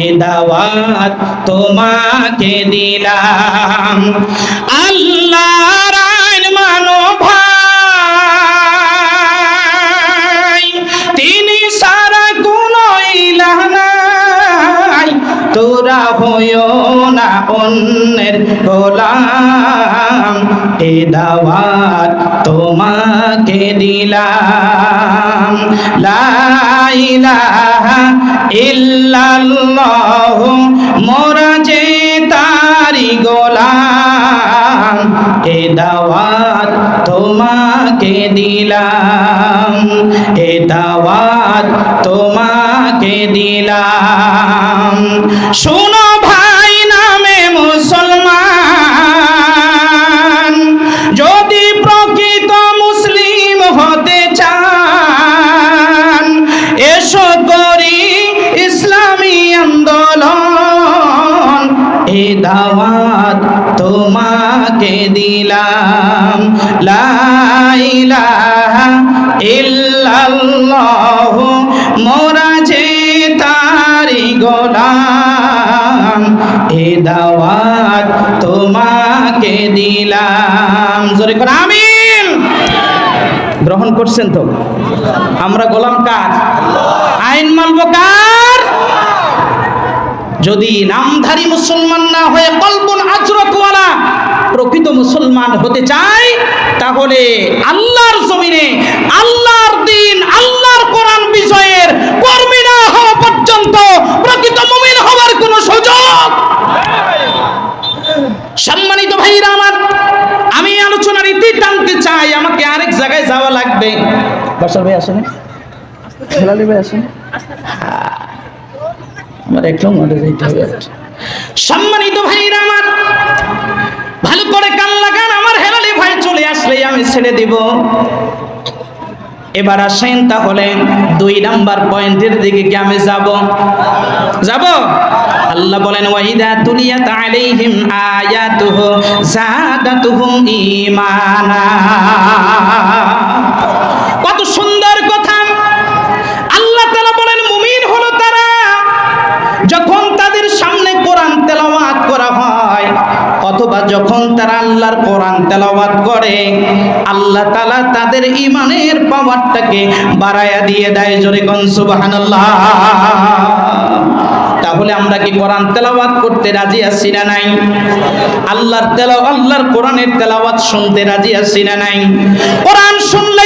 এ দাওয়াত তোমাকে দিলাম। আল্লাহর আইন মানো ভাই, তিনি সারা কোন ইলাহ তোরা হইও না অন্যের গোলাম। এ দাওয়াত তোমাকে দিলাম। লা ইলাহা ইল্লাল্লাহ, মোরা যে তারি গোলাম, এ দাওয়াত তোমাকে দিলাম। এ দাওয়াত তোমাকে দিলাম। শোনো ভাই দাওয়াত তোমাকে দিলাম। লা ইলাহা ইল্লাল্লাহ, মোরা যে তারি গোলাম, এ দাওয়াত তোমাকে দিলাম। জোরে করে আমিন। গ্রহণ করছেন তো? আমরা গোলাম কার? আইন মানব কার? যদি নামধারী মুসলমান না হয়ে কল্পন আজরতওয়ালা প্রকৃত মুসলমান হতে চায়, তাহলে আল্লাহর জমিনে, আল্লাহর দিন, আল্লাহর কোরআন বিষয়ের কর্মী না হওয়া পর্যন্ত প্রকৃত মুমিন হওয়ার কোনো সুযোগ? সম্মানিত ভাইরা আমার, আমি আলোচনার ইতি টানতে চাই, আমাকে আরেক জায়গায় যাওয়া লাগবে। বসার ভাই আসেন। ভাই আসেন। আমার একটু মনে যেতে হবে সম্মানিত ভাইরা আমার, ভালো করে কান লাগান, আমার হেলালি ভাই চলে আসলে আমি ছেড়ে দিব। এবার আসেন তাহলে দুই নাম্বার পয়েন্টের দিকে কি আমি যাব? যাব? আল্লাহ বলেন ওয়াইদা তুলিয়াত আলাইহিম আয়াতুহু জাদাতুহুম ঈমানা। কত সুন্দর কথা। অথবা যখন তারা আল্লাহর কোরআন তেলাওয়াত করে, আল্লাহ তালা তাদের ইমানের পাওয়ারটাকে বাড়ায়া দিয়ে দেয়। জোরে কনসুবাহান তাহলে আমরা কি কোরআন তেলাওয়াত করতে রাজি আছি না নাই? আল্লাহর তেলাও আল্লাহর কোরআনের তেলাওয়াত শুনতে রাজি আছি না নাই? কোরআন শুনলে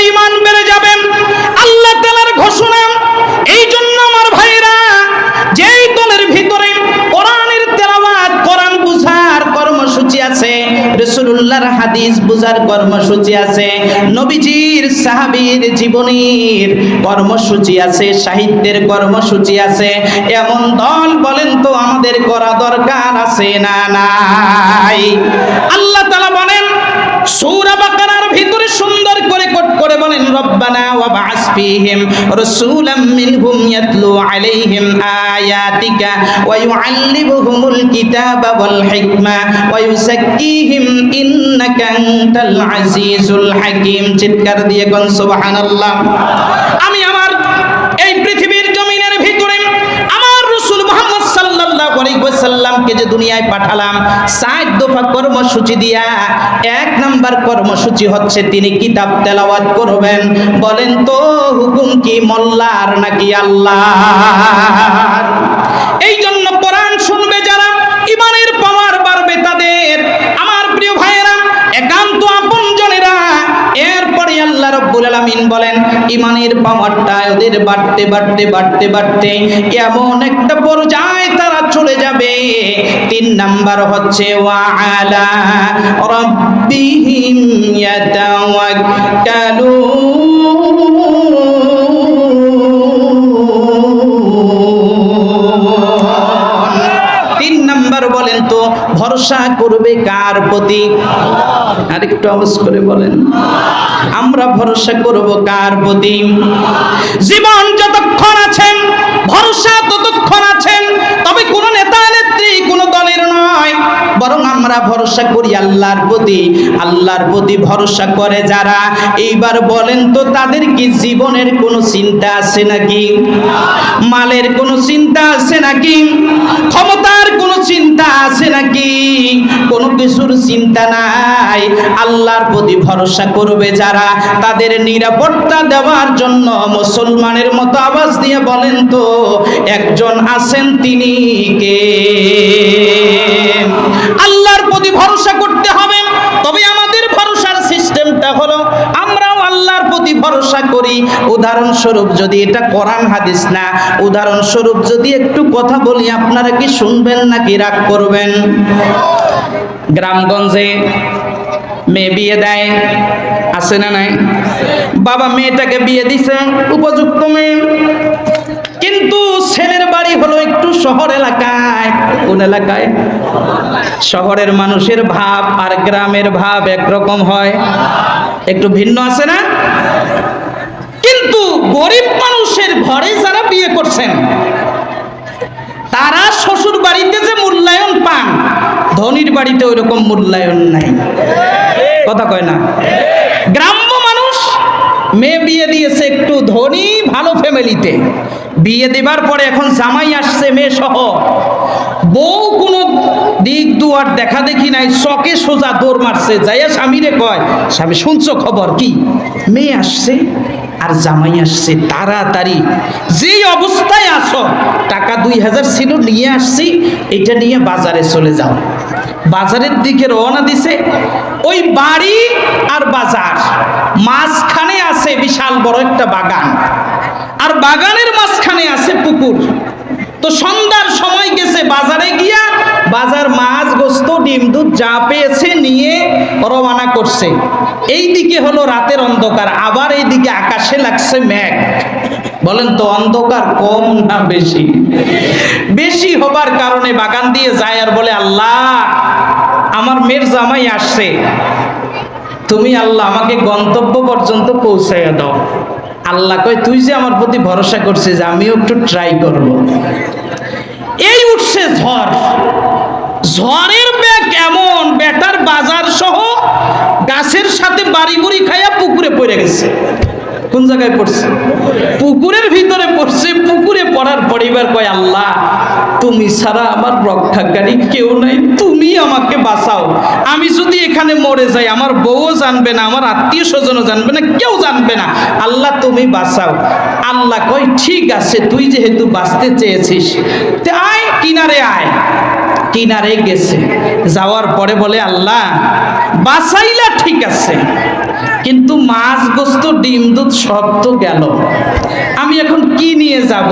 হাদিস বুঝার কর্মসূচি আছে। নবীজির সাহাবীর জীবনীর কর্মসূচি আছে, সাহিত্যের কর্মসূচি আছে। এমন দল বলেন তো আমাদের করা দরকার আছে না নাই? আল্লাহ তাআলা বলেন, সূরা বাকারার ভিতরে সুন্দর করে কোট করে বলেন ইয়াতলু আলাইহিম আয়াতিকা ওয়া ইউআল্লিমুহুমুল কিতাবা ওয়াল হিকমা ওয়া ইউযাক্কিহিম ইন্নাকা আনতাল আজিজুল হাকীম। চিৎকার দিয়ে কোন, সুবহানাল্লাহ। আমি আমার এই পৃথিবীর জমিনের ভিতরে আমার রাসূল মুহাম্মদ যে দুনিয়ায় পাঠালাম দফা কর্মসূচি দিয়া এক নাম্বার কর্মসূচি হচ্ছে তিনি কিতাব তেলাওয়াত করবেন। বলেন তো, হুকুম কি নাকি আল্লাহর? এই জন্য কোরআন শুনবে যারা, ইমানের পাওয়ার বাড়বে তাদের। আমার প্রিয় ভাইয়েরা, একান্ত আপন জনেরা, এরপরে আল্লাহ রব্বুল আলামিন বলেন, ইমানের পাওয়ারটা ওদের বাড়তে বাড়তে বাড়তে বাড়তে, এমন একটা পর্যায়ে চলে যাবে। তিন নাম্বার হচ্ছে ওয়ালা রব্বিহিম বলেন তো, ভরসা করবে কার প্রতি? আর একটু আওয়াজ করে বলেন, আমরা ভরসা করব কার প্রতি? জীবন যতক্ষণ আছেন ভরসা ততক্ষণ তবে কোন আমরা ভরসা করি আল্লাহ আল্লাহর প্রতি আল্লাহর প্রতি ভরসা করে যারা, এইবার বলেন তো তাদের কি জীবনের কোনো চিন্তা আছে নাকি? মালের কোনো চিন্তা আছে নাকি? ক্ষমতার কোনো চিন্তা আছে নাকি? কোনো কিছুর চিন্তা নাই। আল্লাহর প্রতি ভরসা করবে যারা, তাদের নিরাপত্তা দেওয়ার জন্য মুসলমানের মতো আওয়াজ দিয়ে বলেন তো, একজন আছেন তিনি কে? ভরসা করি। উদাহরণস্বরূপ যদি এটা কোরআন হাদিস না, উদাহরণস্বরূপ যদি একটু কথা বলি, আপনারা কি শুনবেন নাকি রাগ করবেন? গ্রামগঞ্জে মেয়ে বিয়ে দেয়, আছে না নাই? বাবা মেয়েটাকে বিয়ে দিছে, উপযুক্ত মেয়ে। কিন্তু ছেলের বাড়ি হলো একটু শহর এলাকায়। কোন এলাকায়? শহরের মানুষের ভাব আর গ্রামের ভাব একরকম হয়। একটু ভিন্ন আছে না? কিন্তু গরিব মানুষের ঘরে যারা বিয়ে করছেন, তারা শ্বশুর বাড়িতে যে মূল্যায়ন পান, ধনির বাড়িতে ওই রকম মূল্যায়ন নাই। কথা কয় না? গ্রাম্য মানুষ মেয়ে বিয়ে দিয়েছে একটু ধনী, ভালো ফ্যামিলিতে। বিয়ে দেবার পরে এখন জামাই আসছে মেয়ে সহ বউ কোনো দিক দুয়ার দেখা দেখি নাই, চকে সোজা দৌড় মারছে। যাইয়া স্বামীরে কয়, স্বামী, শুনছো খবর কি? মেয়ে আসছে। আর জামাই আসছে, তাড়াতাড়ি। যেই অবস্থায় আসো টাকা দুই হাজার ছিল, নিয়ে আসছি, এটা নিয়ে বাজারে চলে যাও। বাজারের দিকে রওনা দিছে, ওই বাড়ি আর বাজার। মাঝখানে আছে বিশাল বড় একটা বাগান, আর বাগানের মাঝখানে আছে পুকুর। তো সন্ধ্যার সময় গেছে, বাজারে গিয়া বাজার মাছ, গোস্ত, ডিম, দুধ যা পেয়েছে নিয়ে রওনা করছে। এই দিকে হলো রাতের অন্ধকার, আবার এই দিকে আকাশে লাগছে মেঘ। বলেন তো, অন্ধকার কম না বেশি? বেশি হবার কারণে বাগান দিয়ে যায় আর বলে, আল্লাহ, আমার মেয়ের জামাই আসছে। তুমি আল্লাহ, আমাকে গন্তব্য পর্যন্ত পৌঁছাইয়া দাও। আল্লাহ কয়, তুই যে আমার প্রতি ভরসা করছিস, আমিও একটু ট্রাই করব। এই উঠছে ঝড়। ঝড়ের ব্যাগ এমন, বেটার বাজার সহ গাছের সাথে বাড়ি গুড়ি খাইয়া পুকুরে পড়ে গেছে। কোন জায়গায় পড়ছে? পুকুরের ভিতরে পড়ছে, পুকুরে পড়ার পরিবার কয়, আল্লাহ, তুমি ছাড়া আমার রক্ষাকারী কেউ নাই, তুমি আমাকে বাঁচাও। আমি যদি এখানে মরে যাই, আমার বউও জানবে না, আমার আত্মীয় স্বজনও জানবে না, কেউ জানবে না। আল্লাহ, তুমি বাঁচাও। আল্লাহ কয়, ঠিক আছে, তুই যেহেতু বাঁচতে চেয়েছিস আয়, কিনারে আয়। কিনারে গেছে। যাওয়ার পরে বলে, আল্লাহ, বাঁচাইলা ঠিক আছে, কিন্তু মাছ, গোস্ত, ডিম, দুধ সব তো গেল। আমি এখন কি নিয়ে যাব?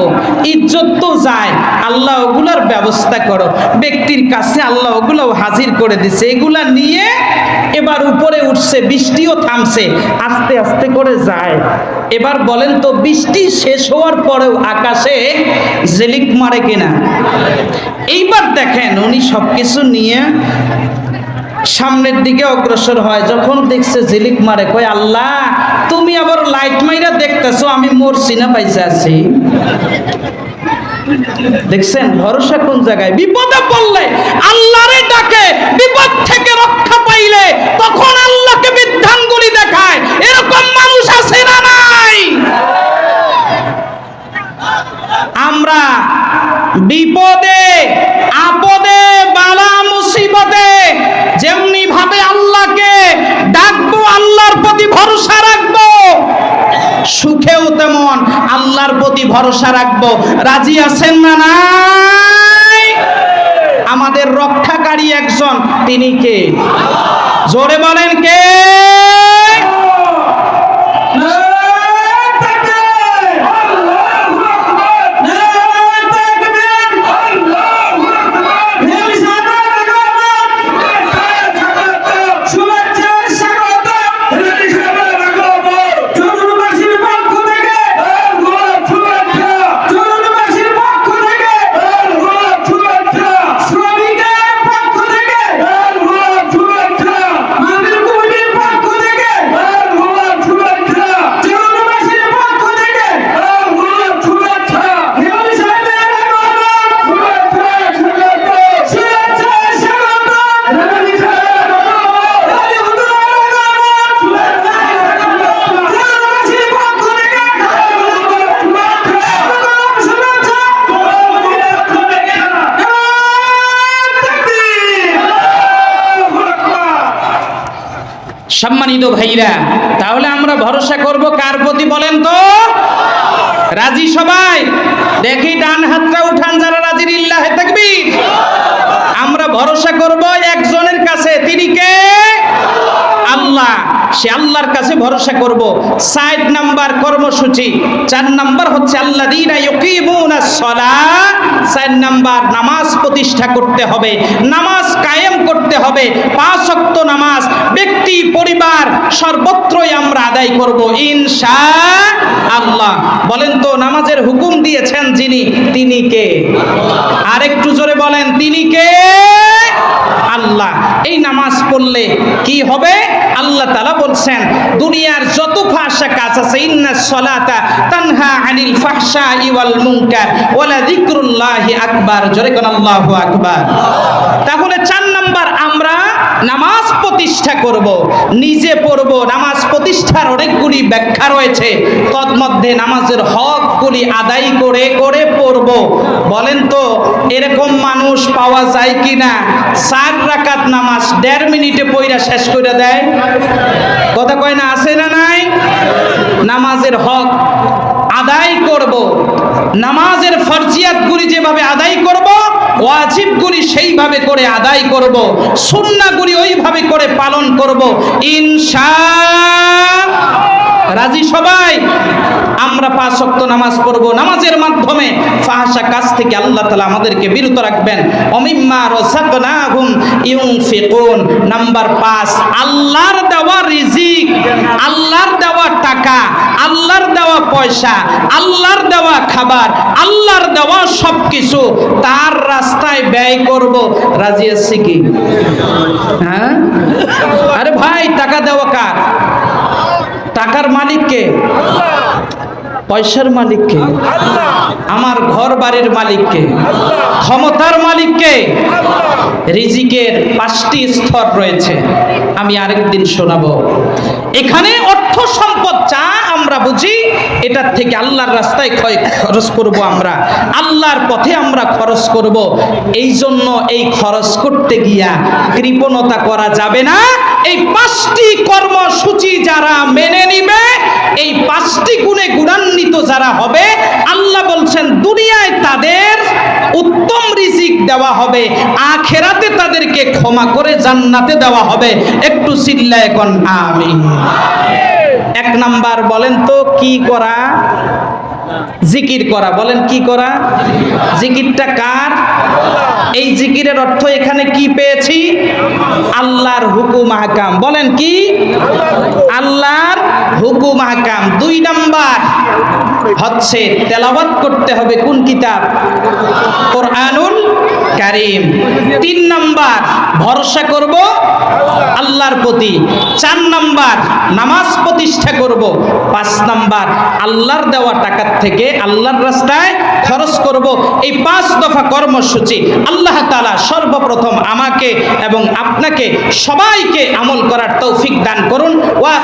ইজ্জত তো যায়। আল্লাহ ওগুলার ব্যবস্থা করো। ব্যক্তির কাছে আল্লাহ ওগুলাও হাজির করে দিছে। এগুলা নিয়ে এবার উপরে উঠছে, বৃষ্টিও থামছে, আস্তে আস্তে করে যায়। এবার বলেন তো বৃষ্টি শেষ হওয়ার পরেও আকাশে জেলিক মারে কিনা? এইবার দেখেন উনি সবকিছু নিয়ে সামনের দিকে অগ্রসর হয়, যখন দেখছে ঝিলিক মারে, কয়, আল্লাহ, তুমি আবার লাইট মাইরা দেখতেছো, আমি মরছি না, পাইছে আছি। দেখছেন, ভরসা কোন জায়গায়? বিপদে পড়লে আল্লাহরে ডাকে, বিপদ থেকে রক্ষা পাইলে তখন আল্লাহকে বিধানগুলি দেখায় এরকম মানুষ আছে না নাই আমরা বিপদে, আপদে, বালা মুসিবতে যেমনি ভাবে আল্লাহকে ডাকবো, আল্লাহর প্রতি ভরসা রাখব, সুখেও তেমন আল্লাহর প্রতি ভরসা রাখব। রাজি আছেন না নাই? আমাদের রক্ষাকারী একজন, তিনি কে? জোরে বলেন কে? সম্মানিত ভাইরা, তাহলে আমরা ভরসা করব কার প্রতি বলেন তো? রাজি সবাই? দেখি ডান হাতটা উঠান যারা রাজির ইল্লাহে থাকবি আমরা ভরসা করব একজনের কাছে তিনি কে আল্লাহ সে আল্লাহর কাছে ভরসা করব। সাইড নাম্বার কর্মসূচি, চার নাম্বার হচ্ছে আল্লাহ চার নাম্বার নামাজ প্রতিষ্ঠা করতে হবে, নামাজ কায়েম করতে হবে, পাঁচ নামাজ ব্যক্তি, পরিবার সর্বত্রই আমরা আদায় করব, ইনশা আল্লাহ। বলেন তো, নামাজের হুকুম দিয়েছেন যিনি, তিনি কে? আর একটু জোরে বলেন, তিনি কে? আল্লাহ। এই নামাজ পড়লে কি হবে? আল্লাহ তালা বলছেন, দুনিয়ার যত ফাহসা কাজ আছে, ইন্না সলাতা তানহা আনিল ফাহসা ইওয়াল মুনকার, ওয়ালা যিকরুল্লাহি আকবার। জোরে কোন আকবার। তাহলে চার নাম্বার, আমরা নামাজ প্রতিষ্ঠা করব, নিজে পড়ব, নামাজ প্রতিষ্ঠার অনেকগুলি ব্যাখ্যা রয়েছে। তন্মধ্যে নামাজের হকগুলি আদায় করে করে পড়ব। বলেন তো, এরকম মানুষ পাওয়া যায় কি না চার রাকাত নামাজ দেড় মিনিটে পইরা শেষ করে দেয়। কথা কয় না, আছে না নাই? নামাজের হক আদায় করব। নামাজের ফরজিয়াত গুলি যেভাবে আদায় করব, ওয়াজিবগুলি সেইভাবে করে আদায় করব সুন্নাগুলি ওইভাবে করে পালন করব। ইনশা রাজি সবাই? আমরা পাঁচ শক্ত নামাজ পড়ব। নামাজের মাধ্যমে ফাহাসা কাজ থেকে আল্লাহ তালা আমাদেরকে বিরত রাখবেন। অমিম্মা ইউনফিকুন। নাম্বার পাঁচ, আল্লাহর দেওয়া রিজিক, আল্লাহর দেওয়া টাকা, আল্লাহর দেওয়া পয়সা, আল্লাহর দেওয়া খাবার, আল্লাহর দেওয়া সবকিছু তার রাস্তায় ব্যয় করব। রাজি আছি কি? হ্যাঁ? আরে ভাই, টাকা দেওয়া কার? টাকার মালিককে? পয়সার মালিককে? আমার ঘর বাড়ির মালিককে? ক্ষমতার মালিককে? রিজিকের পাঁচটি স্তর রয়েছে। আমি আরেকদিন শোনাবো। এখানে অর্থ সম্পদ চা আমরা বুঝি, এটার থেকে আল্লাহর রাস্তায় খরচ করব আমরা। আল্লাহর পথে আমরা খরচ করব। এই জন্য এই খরচ করতে গিয়া কৃপণতা করা যাবে না। এই পাঁচটি কর্মসূচি যারা মেনে নিবে, এই পাঁচটি গুণে গুণান্বিত যারা হবে, আল্লাহ বলছেন, দুনিয়ায় তাদের উত্তম রিজিক দেওয়া হবে, আখেরাতে তাদেরকে ক্ষমা করে জান্নাতে দেওয়া হবে। একটু চিল্লায় এখন আমি এক নাম্বার বলেন তো, কি করা? জিকির করা, বলেন কি করা? জিকিরটা কার? এই জিকিরের অর্থ এখানে কি পেয়েছি? আল্লাহর হুকুম হাকাম বলেন কি? আল্লাহর হুকুম হাকাম দুই নাম্বার হচ্ছে তেলাওয়াত করতে হবে কোন কিতাব? কোরআনুল কারিম। তিন নাম্বার, ভরসা করব আল্লাহর প্রতি। চার নাম্বার, নামাজ প্রতিষ্ঠা করব। পাঁচ নাম্বার, আল্লাহর দেওয়া টাকার থেকে আল্লাহর রাস্তায় খরচ করব। এই পাঁচ দফা কর্মসূচি আল্লাহ তাআলা সর্বপ্রথম আমাকে এবং আপনাকে সবাইকে আমল করার তৌফিক দান করুন। ওয়া